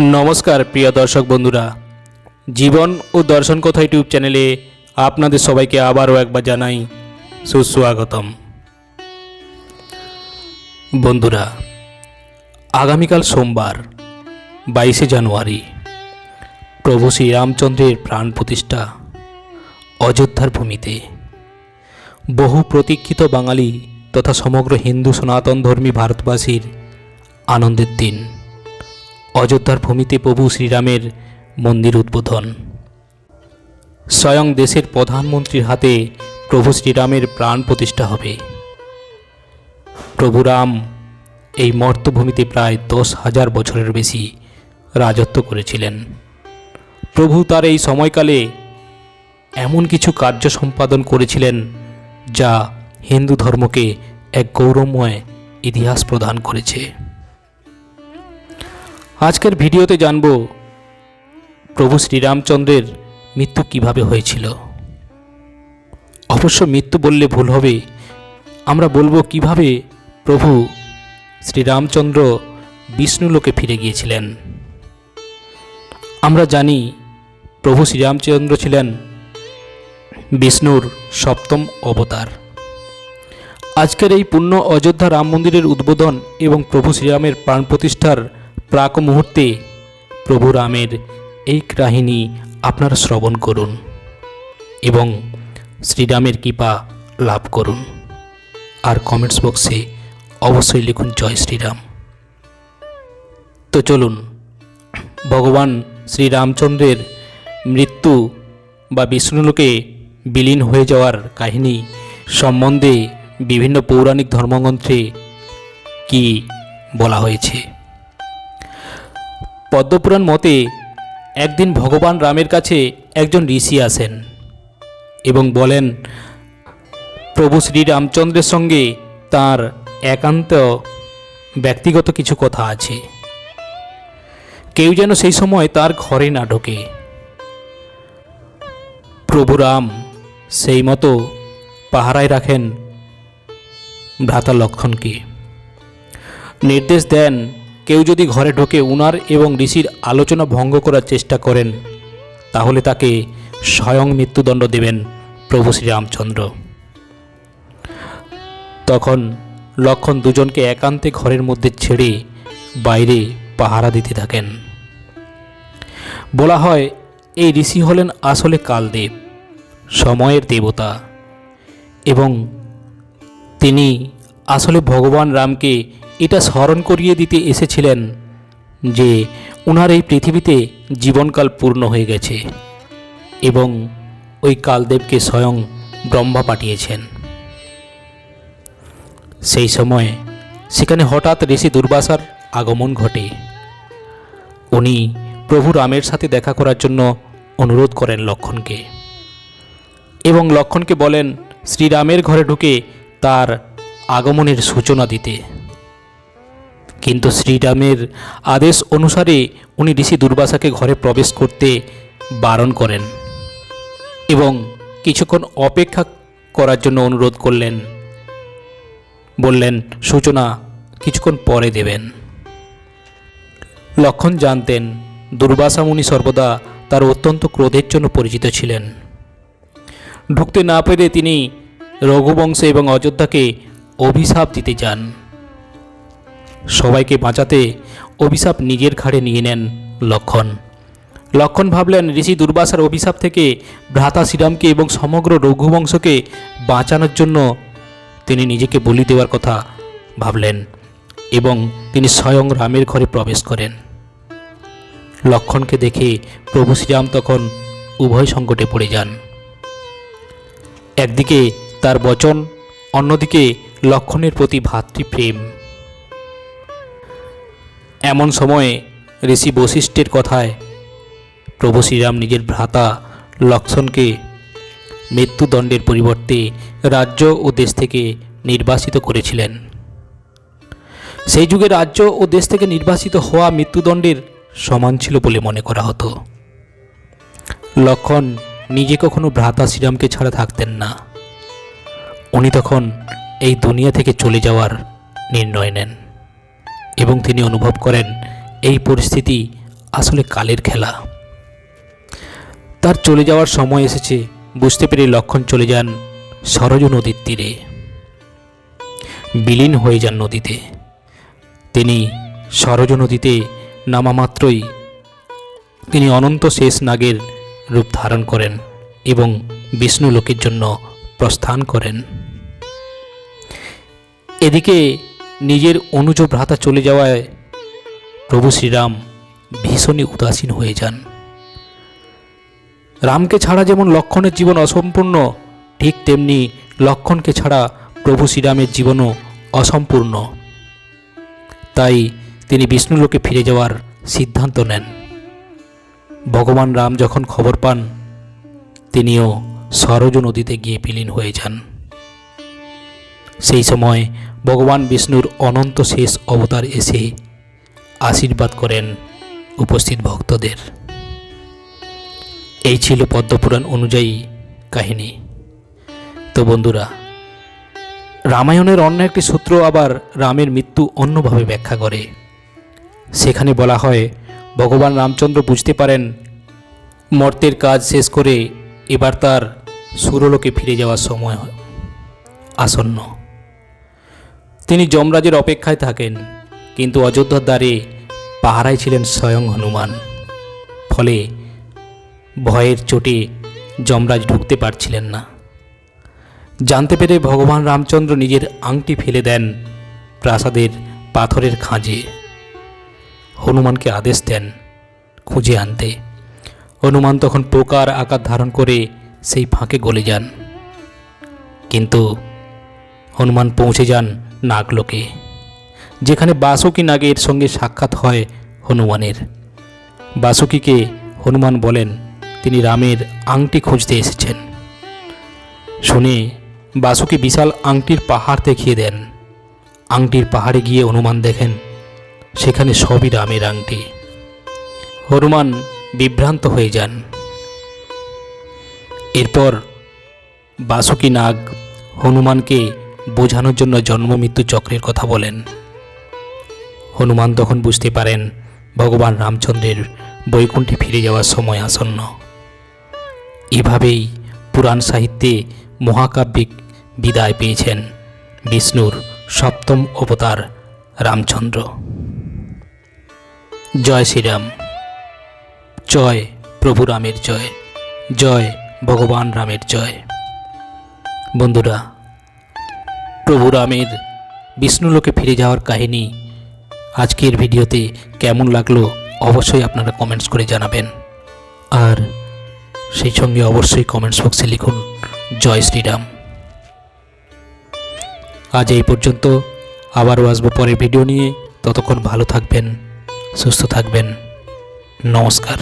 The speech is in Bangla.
নমস্কার, প্রিয় দর্শক বন্ধুরা। জীবন ও দর্শন কথা ইউটিউব চ্যানেলে আপনাদের সবাইকে আবারও একবার জানাই সুস্বাগতম। বন্ধুরা, আগামীকাল সোমবার, বাইশে জানুয়ারি। প্রভু শ্রীরামচন্দ্রের প্রাণ প্রতিষ্ঠা অযোধ্যার ভূমিতে। বহু প্রতীক্ষিত বাঙালি তথা সমগ্র হিন্দু সনাতন ধর্মী ভারতবাসীর আনন্দের দিন। অযোধ্যার ভূমিতে প্রভু শ্রীরামের মন্দির উদ্বোধন। স্বয়ং দেশের প্রধানমন্ত্রীর হাতে প্রভু শ্রীরামের প্রাণ প্রতিষ্ঠা হবে। প্রভু রাম এই মর্তভূমিতে প্রায় দশ হাজার বছরের বেশি রাজত্ব করেছিলেন। প্রভু তার এই সময়কালে এমন কিছু কার্য সম্পাদন করেছিলেন যা হিন্দু ধর্মকে এক গৌরবময় ইতিহাস প্রদান করেছে। আজকের ভিডিওতে জানব, প্রভু শ্রীরামচন্দ্রের মৃত্যু কীভাবে হয়েছিল। অবশ্য মৃত্যু বললে ভুল হবে। আমরা বলব কীভাবে প্রভু শ্রীরামচন্দ্র বিষ্ণুলোকে ফিরে গিয়েছিলেন। আমরা জানি প্রভু শ্রীরামচন্দ্র ছিলেন বিষ্ণুর সপ্তম অবতার। আজকের এই পূর্ণ অযোধ্যা রাম মন্দিরের উদ্বোধন এবং প্রভু শ্রীরামের প্রাণ প্রতিষ্ঠার প্রাক মুহূর্তে প্রভু রামের এই কাহিনী আপনারা শ্রবণ করুন এবং শ্রীরামের কৃপা লাভ করুন। আর কমেন্টস বক্সে অবশ্যই লিখুন, জয় শ্রীরাম। তো চলুন, ভগবান শ্রীরামচন্দ্রের মৃত্যু বা বিষ্ণুলোকে বিলীন হয়ে যাওয়ার কাহিনী সম্বন্ধে বিভিন্ন পৌরাণিক ধর্মগ্রন্থে কি বলা হয়েছে? পদ্মপুরাণ মতে, একদিন ভগবান রামের কাছে একজন ঋষি আসেন এবং বলেন, প্রভু শ্রীরামচন্দ্রের সঙ্গে তার একান্ত ব্যক্তিগত কিছু কথা আছে। কেউ যেন সেই সময় তার ঘরে না ঢোকে। প্রভু রাম সেই মতো পাহারায় রাখেন ভ্রাতা লক্ষণকে। নির্দেশ দেন কেউ যদি ঘরে ঢোকে উনার এবং ঋষির আলোচনা ভঙ্গ করার চেষ্টা করেন, তাহলে তাকে স্বয়ং মৃত্যুদণ্ড দেবেন প্রভু শ্রীরামচন্দ্র। তখন লক্ষণ দুজনকে একান্তে ঘরের মধ্যে ছেড়ে বাইরে পাহারা দিতে থাকেন। বলা হয়, এই ঋষি হলেন আসলে কালদেব, সময়ের দেবতা এবং তিনি আসলে ভগবান রামকে এটা স্মরণ করিয়ে দিতে এসেছিলেন যে ওনার এই পৃথিবীতে জীবনকাল পূর্ণ হয়ে গেছে এবং ওই কালদেবকে স্বয়ং ব্রহ্মা পাঠিয়েছেন। সেই সময় সেখানে হঠাৎ ঋষি দুর্বাসার আগমন ঘটে। উনি প্রভু রামের সাথে দেখা করার জন্য অনুরোধ করেন লক্ষণকে এবং লক্ষণকে বলেন, শ্রীরামের ঘরে ঢুকে তার আগমনের সূচনা দিতে। কিন্তু শ্রীরামের আদেশ অনুসারে উনি ঋষি দুর্বাসাকে ঘরে প্রবেশ করতে বারণ করেন এবং কিছুক্ষণ অপেক্ষা করার জন্য অনুরোধ করলেন। বললেন, সূচনা, কিছুক্ষণ পরে দেবেন। লক্ষণ জানতেন, দুর্বাসা মুনি সর্বদা তার অত্যন্ত ক্রোধের জন্য পরিচিত ছিলেন। ঢুকতে না পেরে তিনি রঘুবংশ এবং অযোধ্যাকে অভিশাপ দিতে যান। সবাইকে বাঁচাতে অভিশাপ নিজের ঘাড়ে নিয়ে নেন লক্ষণ। লক্ষণ ভাবলেন, ঋষি দুর্বাসার অভিশাপ থেকে ভ্রাতা শ্রীরামকে এবং সমগ্র রঘুবংশকে বাঁচানোর জন্য তিনি নিজেকে বলি দেওয়ার কথা ভাবলেন এবং তিনি স্বয়ং রামের ঘরে প্রবেশ করেন। লক্ষণকে দেখে প্রভু শ্রীরাম তখন উভয় সংকটে পড়ে যান। একদিকে তার বচন, অন্যদিকে লক্ষণের প্রতি ভাতৃপ্রেম। এমন সময়ে ঋষি বশিষ্ঠের কথায়, প্রভু শ্রীরাম নিজের ভ্রাতা লক্ষণকে মৃত্যুদণ্ডের পরিবর্তে রাজ্য ও দেশ থেকে নির্বাসিত করেছিলেন। সেই যুগে রাজ্য ও দেশ থেকে নির্বাসিত হওয়া মৃত্যুদণ্ডের সমান ছিল বলে মনে করা হতো। লক্ষণ নিজে কখনো ভ্রাতা শ্রীরামকে ছাড়া থাকতেন না। উনি তখন এই দুনিয়া থেকে চলে যাওয়ার নির্ণয় নেন। এবং তিনি অনুভব করেন, এই পরিস্থিতি আসলে কালের খেলা। তার চলে যাওয়ার সময় এসেছে। বুঝতে পেরে লক্ষণ চলে যান সরজ নদীর তীরে। বিলীন হয়ে যান নদীতে। তিনি সরজ নদীতে নামা মাত্রই তিনি অনন্ত শেষ নাগের রূপ ধারণ করেন এবং বিষ্ণু লোকের জন্য প্রস্থান করেন। এদিকে নিজের অনুজ ভ্রাতা চলে যাওয়ায় প্রভু শ্রীরাম ভীষণই উদাসীন হয়ে যান। রামকে ছাড়া যেমন লক্ষণের জীবন অসম্পূর্ণ, ঠিক তেমনি লক্ষণকে ছাড়া প্রভু শ্রীরামের জীবনও অসম্পূর্ণ। তাই তিনি বিষ্ণুলোকে ফিরে যাওয়ার সিদ্ধান্ত নেন। ভগবান রাম যখন খবর পান, তিনিও সরজ নদীতে গিয়ে বিলীন হয়ে যান। সেই সময় ভগবান বিষ্ণুর অনন্ত শেষ অবতার এসে আশীর্বাদ করেন উপস্থিত ভক্তদের। এই ছিল পদ্মপুরাণ অনুযায়ী কাহিনী। তো বন্ধুরা, রামায়ণের অন্য একটি সূত্র আবার রামের মৃত্যু অন্যভাবে ব্যাখ্যা করে। সেখানে বলা হয়, ভগবান রামচন্দ্র বুঝতে পারেন, মর্তের কাজ শেষ করে এবার তার সুরলোকে ফিরে যাওয়ার সময় আসন্ন। তিনি যমরাজের অপেক্ষায় থাকেন, কিন্তু অযোধ্যার দ্বারে পাহারায় ছিলেন স্বয়ং হনুমান। ফলে ভয়ের চোটে যমরাজ ঢুকতে পারছিলেন না। জানতে পেরে ভগবান রামচন্দ্র নিজের আংটি ফেলে দেন প্রাসাদের পাথরের খাঁজে। হনুমানকে আদেশ দেন খুঁজে আনতে। হনুমান তখন পোকার আকার ধারণ করে সেই ফাঁকে গলে যান। কিন্তু হনুমান পৌঁছে যান নাগলোকে, যেখানে বাসুকি নাগের সঙ্গে সাক্ষাৎ হয় হনুমানের। বাসুকিকে হনুমান বলেন, তিনি রামের আংটি খুঁজতে এসেছেন। শুনে বাসুকি বিশাল আংটির পাহাড় দেখিয়ে দেন। আংটির পাহাড়ে গিয়ে হনুমান দেখেন, সেখানে সবই রামের আংটি। হনুমান বিভ্রান্ত হয়ে যান। এরপর বাসুকি নাগ হনুমানকে বোঝানোর জন্য জন্মমৃত্যু চক্রের কথা বলেন। হনুমান তখন বুঝতে পারেন ভগবান রামচন্দ্রের বৈকুণ্ঠে ফিরে যাওয়ার সময় আসন্ন। এভাবেই পুরাণ সাহিত্যে মহাকাব্যিক বিদায় পেয়েছেন বিষ্ণুর সপ্তম অবতার রামচন্দ্র। জয় শ্রীরাম। জয় প্রভু রামের জয়। জয় ভগবান রামের জয়। বন্ধুরা প্রভু রামের বিষ্ণুলোকে ফিরে যাওয়ার কাহিনী আজকের ভিডিওতে কেমন লাগল অবশ্যই আপনারা কমেন্টস করে জানাবেন। আর সেই সঙ্গে অবশ্যই কমেন্টস বক্সে লিখুন, জয় শ্রীরাম। আজ এই পর্যন্ত আবারও আসব পরের ভিডিও নিয়ে। ততক্ষণ ভালো থাকবেন, সুস্থ থাকবেন। নমস্কার।